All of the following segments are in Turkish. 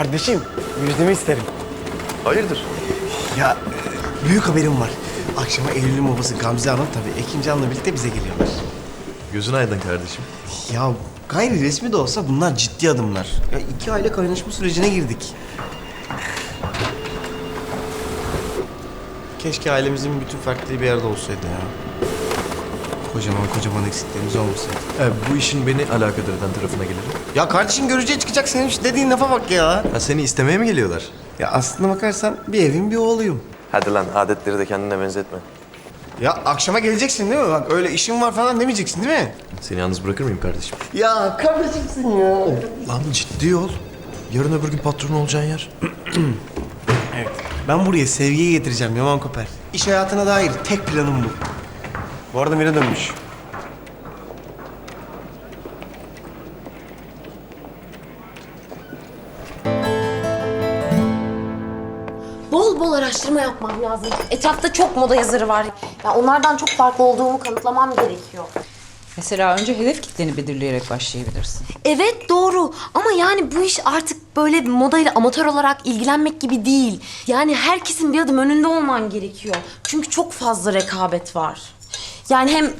Kardeşim, müjdemi isterim. Hayırdır? Ya e, büyük haberim var. Akşama Eylül'ün babası Gamze Hanım tabii Ekimcan'la birlikte bize geliyorlar. Gözün aydın kardeşim. Ya gayri resmi de olsa bunlar ciddi adımlar. Ya iki aile kaynaşma sürecine girdik. Keşke ailemizin bütün fertleri bir yerde olsaydı ya. Kocaman kocaman eksiklerimiz olmasaydı. E, bu işin beni alakadar eden tarafına gelirim. Ya kardeşim görücüye çıkacak senin şu dediğin lafa bak ya. Ha seni istemeye mi geliyorlar? Ya aslına bakarsan bir evin bir oğluyum. Hadi lan adetleri de kendine benzetme. Ya akşama geleceksin değil mi? Bak öyle işim var falan demeyeceksin değil mi? Seni yalnız bırakır mıyım kardeşim? Ya kardeşimsin ya. Lan ciddi ol. Yarın öbür gün patron olacağın yer. Evet. Ben buraya sevgiyi getireceğim Yaman Koper. İş hayatına dair tek planım bu. Bu arada Mira dönmüş. Bol bol araştırma yapmam lazım. Etrafta çok moda yazarı var. Ya onlardan çok farklı olduğumu kanıtlamam gerekiyor. Mesela önce hedef kitleni belirleyerek başlayabilirsin. Evet doğru ama yani bu iş artık böyle modayla amatör olarak ilgilenmek gibi değil. Yani herkesin bir adım önünde olman gerekiyor. Çünkü çok fazla rekabet var. Yani hem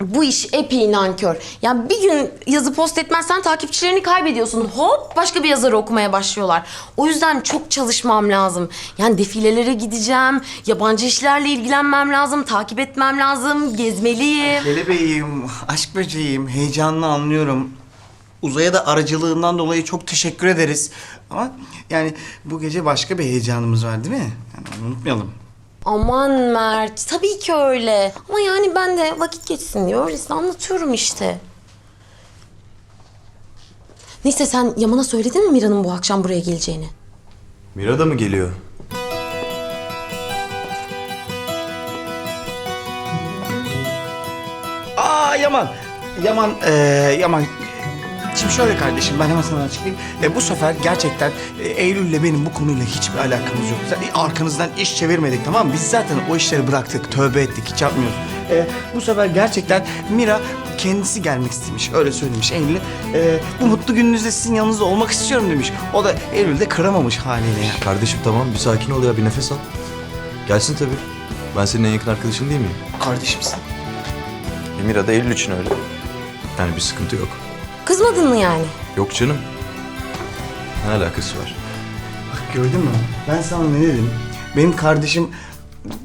bu iş epey nankör. Yani bir gün yazı post etmezsen takipçilerini kaybediyorsun. Hop başka bir yazarı okumaya başlıyorlar. O yüzden çok çalışmam lazım. Yani defilelere gideceğim, yabancı işlerle ilgilenmem lazım, takip etmem lazım, gezmeliyim. Kelebeğim, aşk böceğim, heyecanını anlıyorum. Uzaya da aracılığından dolayı çok teşekkür ederiz. Ama yani bu gece başka bir heyecanımız var değil mi? Yani unutmayalım. Aman Mert, tabii ki öyle. Ama yani ben de vakit geçsin diye öylesine anlatıyorum işte. Neyse sen Yaman'a söyledin mi Mira'nın bu akşam buraya geleceğini? Mira da mı geliyor? Aa Yaman, Yaman, ee, Yaman. Şimdi şöyle kardeşim ben hemen sana açıklayayım. E, bu sefer gerçekten e, Eylül'le benim bu konuyla hiçbir alakamız yok. Zaten arkanızdan iş çevirmedik tamam mı? Biz zaten o işleri bıraktık, tövbe ettik, hiç yapmıyoruz. E, bu sefer gerçekten Mira kendisi gelmek istemiş, öyle söylemiş Eylül'e. E, bu mutlu gününüzde sizin yanınızda olmak istiyorum demiş. O da Eylül'de kıramamış haliyle ya. Kardeşim tamam bir sakin ol ya bir nefes al. Gelsin tabii. Ben senin en yakın arkadaşın değil miyim? Kardeşimsin. E, Mira da Eylül için öyle. Yani bir sıkıntı yok. Kızmadın mı yani? Yok canım. Ne alakası var? Bak gördün mü? Ben sana ne dedim? Benim kardeşim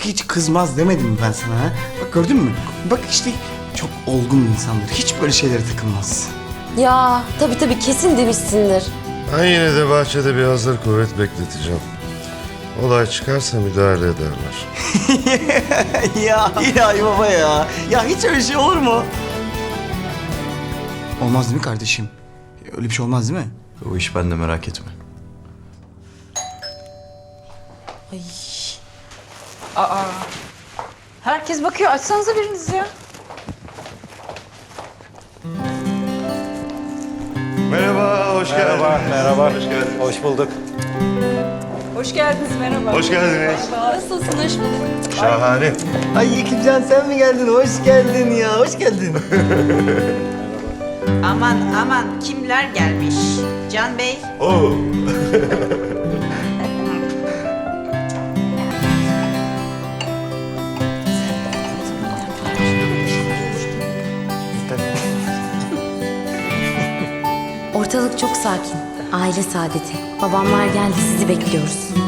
hiç kızmaz demedim mi ben sana ha? Bak gördün mü? Bak işte çok olgun bir insandır. Hiç böyle şeylere takılmaz. Ya tabii tabii kesin demişsindir. Ben yine de bahçede bir hazır kuvvet bekleteceğim. Olay çıkarsa müdahale ederler. ya ilahi baba ya. Ya hiç öyle şey olur mu? Olmaz değil mi kardeşim? Öyle bir şey olmaz değil mi? O iş bende merak etme. Aa. Herkes bakıyor. Açsanıza biriniz ya. Merhaba, hoş geldiniz. Merhaba. Hoş geldiniz. Hoş bulduk. Hoş geldiniz. Merhaba. Hoş geldiniz. Nasılsın? Hoş bulduk. Şahane. Ay Ekimcan sen mi geldin? Hoş geldin ya. Hoş geldin. Aman aman kimler gelmiş? Can Bey, Oo. Ortalık çok sakin. Aile saadeti. Babamlar geldi sizi bekliyoruz.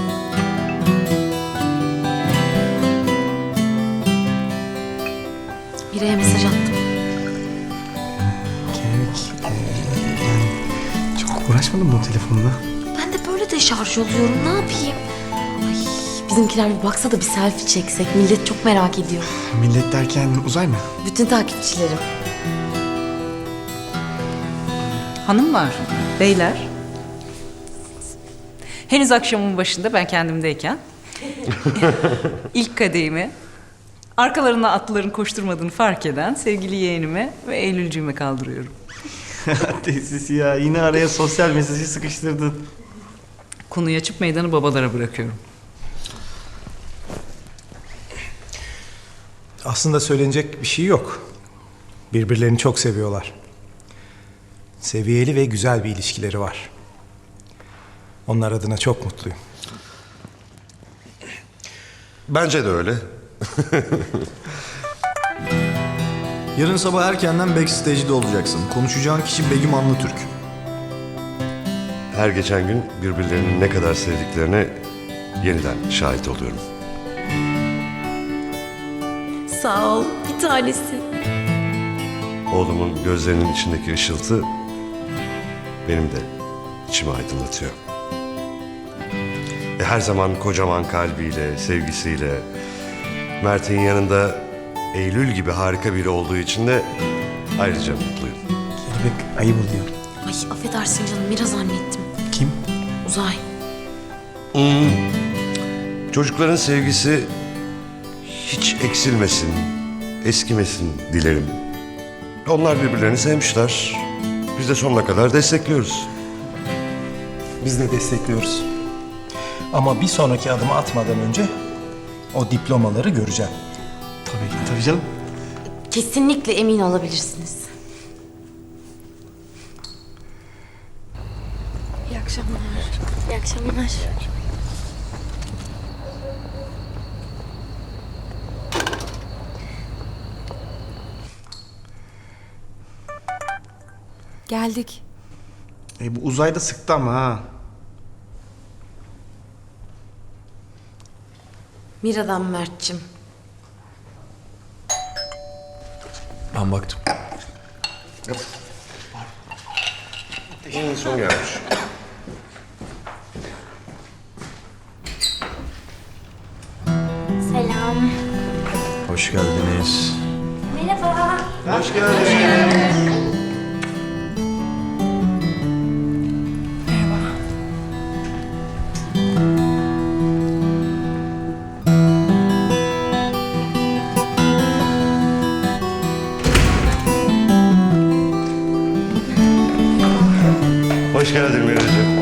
Uğraşmadın mı telefonla? Ben de böyle de şarj oluyorum. Ne yapayım? Ay, bizimkiler bir baksa da bir selfie çeksek. Millet çok merak ediyor. Millet derken uzay mı? Bütün takipçilerim. Hanımlar, beyler. Henüz akşamın başında ben kendimdeyken ilk kadehimi arkalarına atlıların koşturmadığını fark eden sevgili yeğenime ve Eylülcüğüme kaldırıyorum. Tesis ya. Yine araya sosyal mesajı sıkıştırdın. Konuyu açıp meydanı babalara bırakıyorum. Aslında söylenecek bir şey yok. Birbirlerini çok seviyorlar. Seviyeli ve güzel bir ilişkileri var. Onlar adına çok mutluyum. Bence de öyle. Yarın sabah erkenden backstage'de olacaksın. Konuşacağın kişi Begüm Anlıtürk. Her geçen gün birbirlerini ne kadar sevdiklerine yeniden şahit oluyorum. Sağ ol bir tanesi. Oğlumun gözlerinin içindeki ışıltı benim de içimi aydınlatıyor. E, her zaman kocaman kalbiyle, sevgisiyle, Mert'in yanında Eylül gibi harika biri olduğu için de ayrıca mutluyum. Kelebek ayıp oluyor. Ay affedersin canım biraz zannettim. Kim? Uzay. Çocukların sevgisi hiç eksilmesin, eskimesin dilerim. Onlar birbirlerini sevmişler. Biz de sonuna kadar destekliyoruz. Biz de destekliyoruz. Ama bir sonraki adımı atmadan önce o diplomaları göreceğim. Tabii, tabii canım. Kesinlikle emin olabilirsiniz. İyi akşamlar. İyi akşamlar. Geldik. E, bu uzayda sıktı ama ha. Mira'dan Mert'cim. Ben baktım. En son gelmiş. Selam. Hoş geldiniz. Merhaba. Hoş geldin. Hoş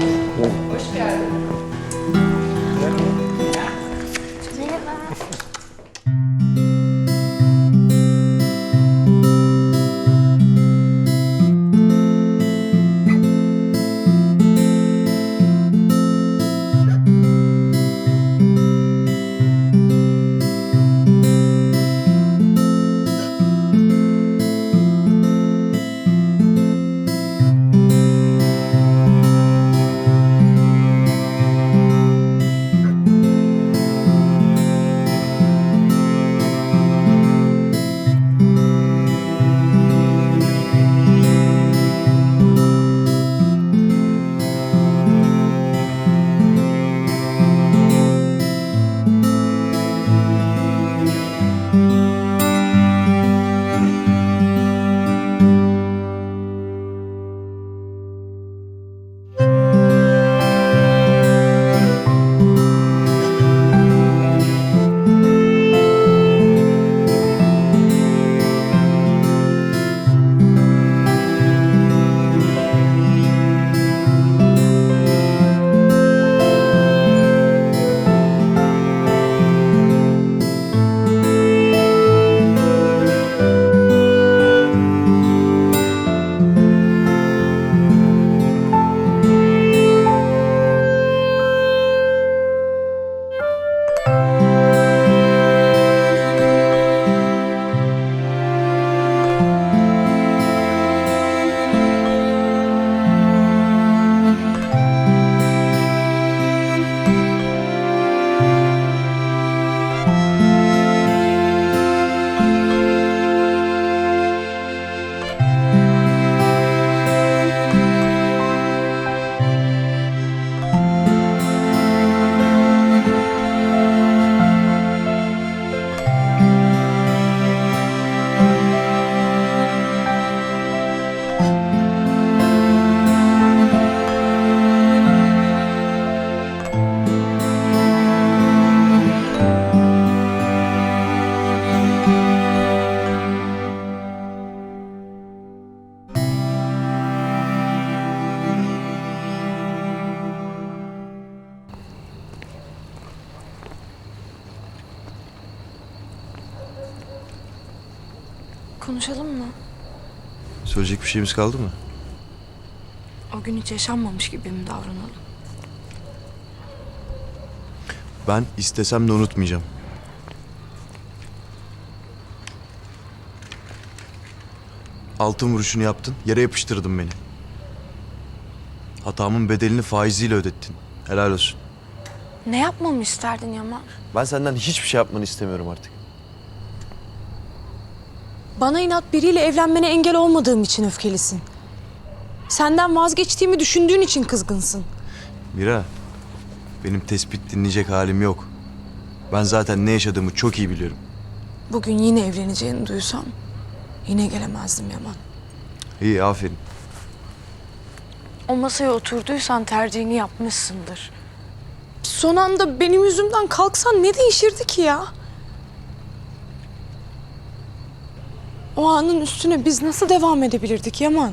bir şeyimiz kaldı mı? O gün hiç yaşanmamış gibi mi davranalım? Ben istesem de unutmayacağım. Altın vuruşunu yaptın, yere yapıştırdın beni. Hatamın bedelini faiziyle ödettin. Helal olsun. Ne yapmamı isterdin Yaman? Ben senden hiçbir şey yapmanı istemiyorum artık. Bana inat biriyle evlenmene engel olmadığım için öfkelisin. Senden vazgeçtiğimi düşündüğün için kızgınsın. Mira, benim tespit dinleyecek halim yok. Ben zaten ne yaşadığımı çok iyi biliyorum. Bugün yine evleneceğini duysam yine gelemezdim Yaman. İyi, aferin. O masaya oturduysan tercihini yapmışsındır. Son anda benim yüzümden kalksan ne değişirdi ki ya? O anın üstüne biz nasıl devam edebilirdik Yaman?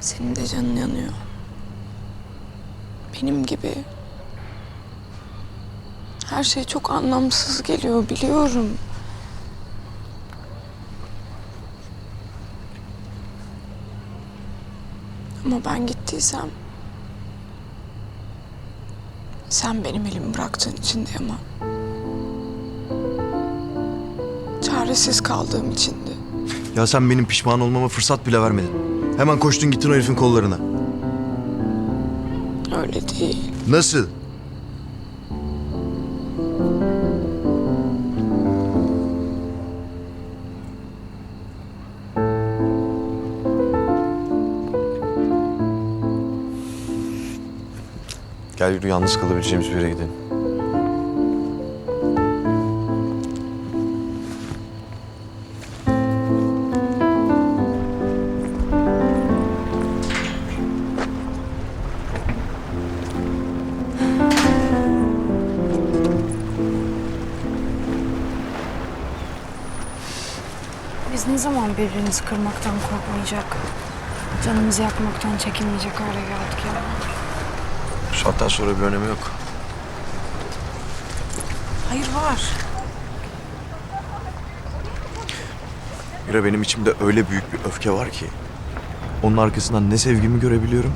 Senin de canın yanıyor. Benim gibi. Her şey çok anlamsız geliyor biliyorum. Ama ben gittiysem sen benim elimi bıraktığın için de Yaman. Çaresiz kaldığım için de. Ya sen benim pişman olmama fırsat bile vermedin. Hemen koştun gittin o herifin kollarına. Öyle değil. Nasıl? Gel yürü yalnız kalabileceğimiz bir yere gidelim. Biz ne zaman birbirimizi kırmaktan korkmayacak, canımızı yakmaktan çekinmeyecek hale geldik ya? Bu saatten sonra bir önemi yok. Hayır var. Mira benim içimde öyle büyük bir öfke var ki. Onun arkasından ne sevgimi görebiliyorum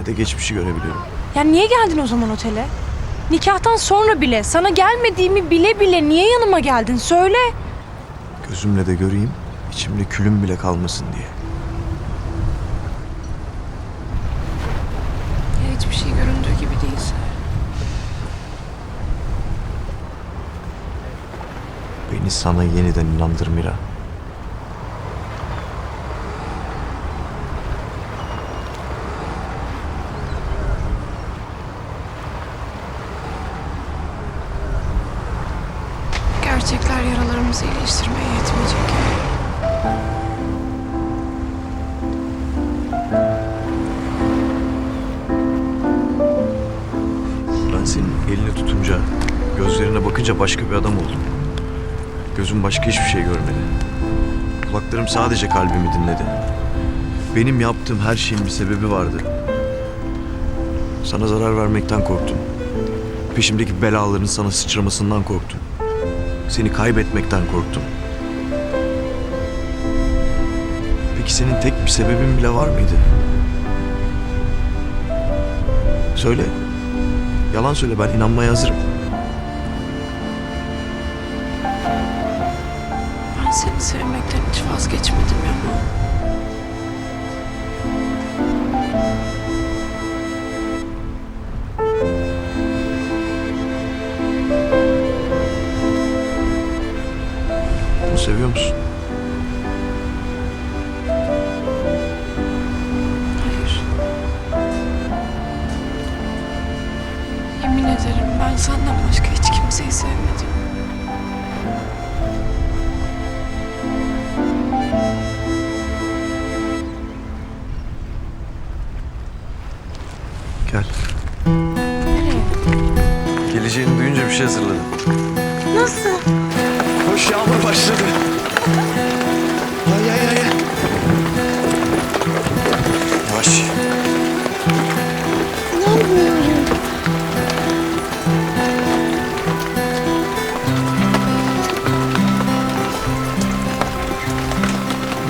ne de geçmişi görebiliyorum. Ya niye geldin o zaman otele? Nikahtan sonra bile, sana gelmediğimi bile bile niye yanıma geldin? Söyle. Gözümle de göreyim, içimde külüm bile kalmasın diye. Ya hiçbir şey göründüğü gibi değilse. Beni sana yeniden inandır Mira. Sadece kalbimi dinledi. Benim yaptığım her şeyin bir sebebi vardı. Sana zarar vermekten korktum. Peşimdeki belaların sana sıçramasından korktum. Seni kaybetmekten korktum. Peki senin tek bir sebebin bile var mıydı? Söyle. Yalan söyle ben inanmaya hazırım. Ben seni sevmekten vazgeçmedim ya. Bunu seviyor musun? Hayır. Yemin ederim ben senden başka hiç kimseyi sevmedim. Şey hazırladım. Nasıl? Koş yağmur başladı. Ay ay ay. Yavaş.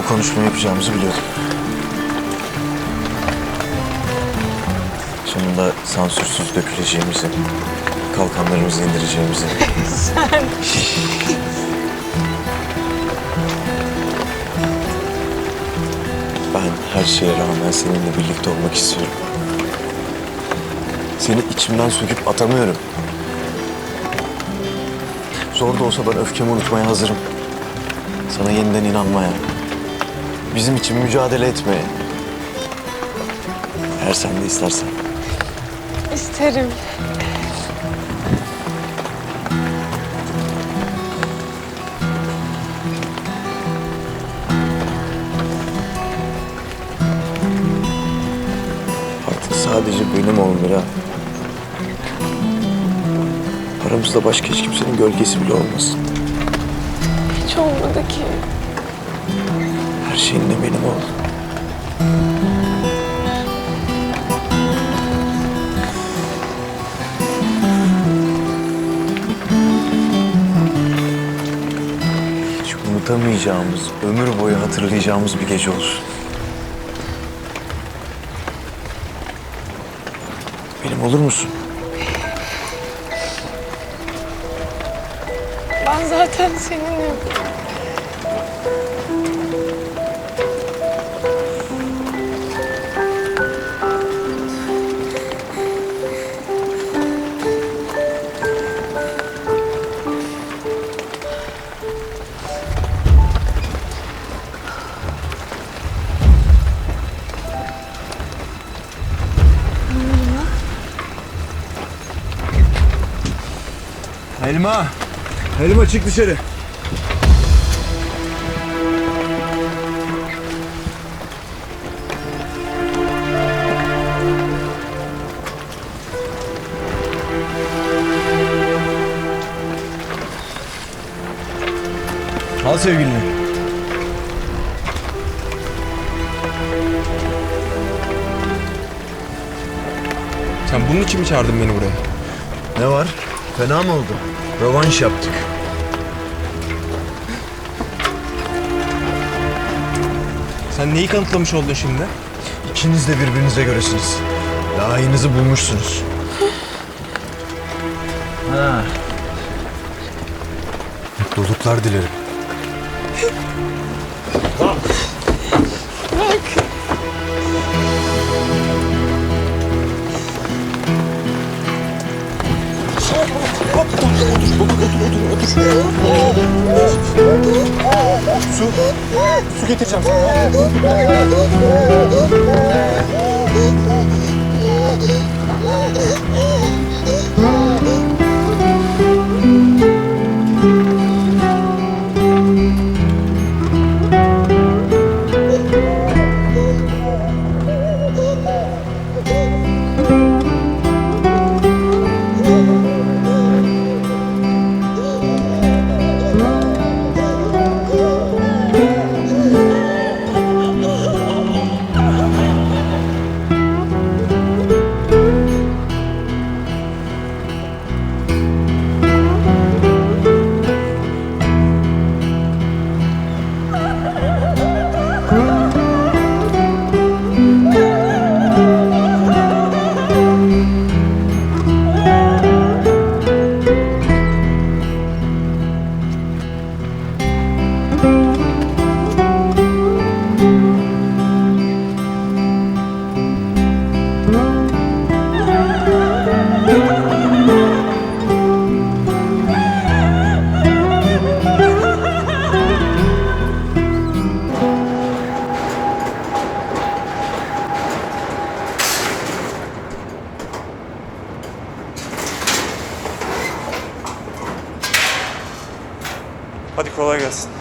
konuşma yapacağımızı biliyordum. Sonunda sansürsüz döküleceğimizi, kalkanlarımızı indireceğimizi. Ben her şeye rağmen seninle birlikte olmak istiyorum. Seni içimden söküp atamıyorum. Zor da olsa ben öfkemi unutmaya hazırım. Sana yeniden inanmaya. Bizim için mücadele etmeye. Eğer sen de istersen. İsterim. Sadece benim ol Mira. Aramızda başka hiç kimsenin gölgesi bile olmasın. Hiç olmadı ki. Her şeyinle benim ol. Hiç unutamayacağımız, ömür boyu hatırlayacağımız bir gece olsun. Benim olur musun? Ben zaten seninim. Elma! Elma çık dışarı. Al sevgilini. Sen bunun için mi çağırdın beni buraya? Ne var? Fena mı oldu? Rövanş yaptık. Sen neyi kanıtlamış oldun şimdi? İkiniz de birbirinize göresiniz. Layığınızı bulmuşsunuz. Ha. Mutluluklar dilerim. Su getireceğim sana. Kolay gelsin.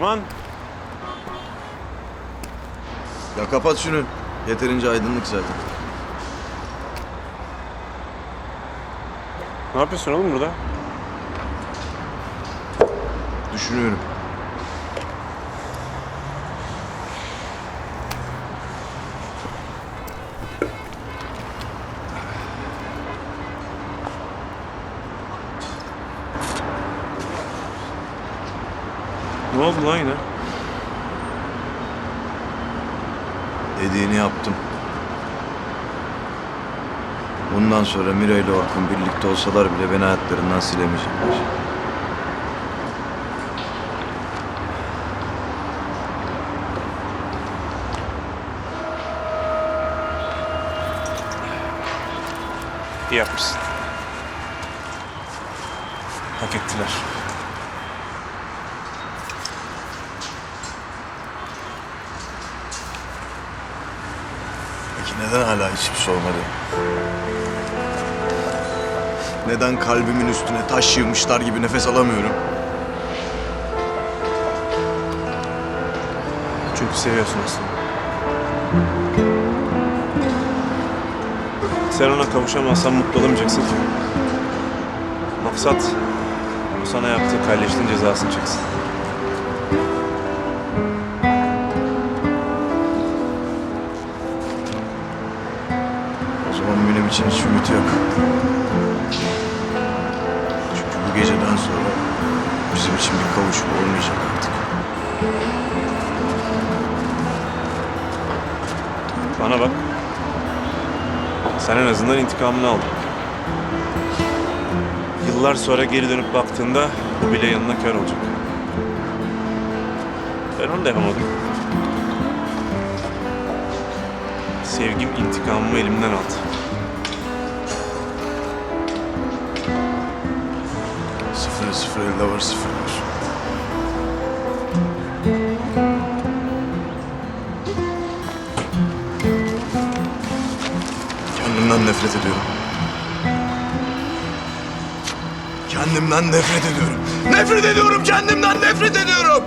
Yaman. Ya kapat şunu. Yeterince aydınlık zaten. Ne yapıyorsun oğlum burada? Düşünüyorum. Oldu lan yine? Dediğini yaptım. Bundan sonra Mira ile Orkun birlikte olsalar bile beni hayatlarından silemeyecekler. İyi yapmışsın. Hak ettiler. Neden hala hiçbir şey olmadı? Neden kalbimin üstüne taş yığmışlar gibi nefes alamıyorum? Çünkü seviyorsun aslında. Sen ona kavuşamazsan mutlu olamayacaksın. Maksat o sana yaptığı kalleşliğin cezasını çeksin. Ümit yok. Çünkü bu geceden sonra bizim için bir kavuşma olmayacak artık. Bana bak. Sen en azından intikamını aldın. Yıllar sonra geri dönüp baktığında bu bile yanına kar olacak. Ben onu da yapamadım. Sevgim intikamımı elimden aldı. Sıfır elde var sıfır. Kendimden nefret ediyorum. Kendimden nefret ediyorum. Nefret ediyorum kendimden nefret ediyorum.